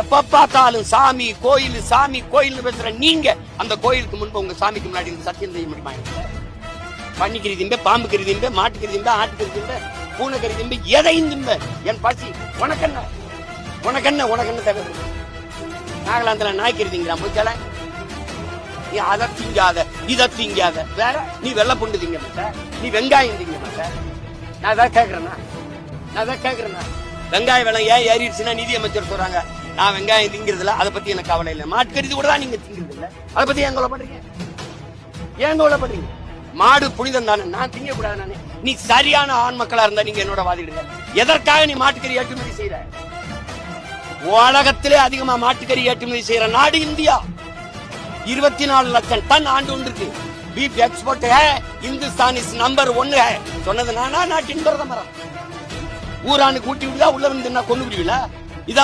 எப்ப பார்த்தாலும் சாமி கோயில் சாமி கோயில் பேசுற நீங்க அந்த கோயிலுக்கு முன்பு உங்க சாமிக்கு முன்னாடி இந்த சத்தியம் செய்ய முடியுமா? எனக்கு? பன்னிக்கறி திம்ப பாம்பு கறி திம்ப மாட்டுக்கறி திம்ப ஆட்டுக்கறி திம்ப பூனைக்கறி திம்ப எதையும் திம்ப. என் பசி உனக்கென்ன? உனக்கென்ன உனக்கென்ன தேவை? நாகலாந்துல நாய்க்கறி திங்கிறான் நீ அதை திங்காத இதை திங்காத. வேற நீ வெள்ளை புண்டு திங்க மாட்ட. நீ வெங்காயம் திங்க மாட்ட. நான் அதான் கேக்குறேன்னா நான் அதான் கேக்குறேன்னா வெங்காய விலை ஏன் ஏறிடுச்சுன்னா நிதி அமைச்சர் சொல்றாங்க. நான் வெங்காயம் திங்கிறதுல அதை பத்தி எனக்கு கவலை இல்லை. மாட்டுக்கறிது கூட தான் நீங்க திங்கிறது இல்ல அதை பத்தி ஏன் கொலைப்படுறீங்க ஏன் கொலைப்படுறீங்க மாடு புனிதம் தானே. நான் திங்க கூடாது நானே. நீ சரியான ஆண் மக்களா இருந்தா நீங்க என்னோட வாதிடுங்க. எதற்காக நீ மாட்டுக்கறி ஏற்றுமதி செய்யற உலகத்திலே அதிகமா மாட்டுக்கறி ஏற்றுமதி செய்யற நாடு இந்தியா. இருபத்தி நாலு லட்சம் டன் ஆண்டு ஒன்றுக்கு. பீஃப் எக்ஸ்போர்ட் ஹே இந்துஸ்தான் இஸ் நம்பர் ஒன்னு ஹே. சொன்னது நானா? நாட்டின் பிரதமரா? ஊரானுக்கு ஊட்டி விடுதா உள்ள வந்து கொண்டு விடுவீங்களா இதான்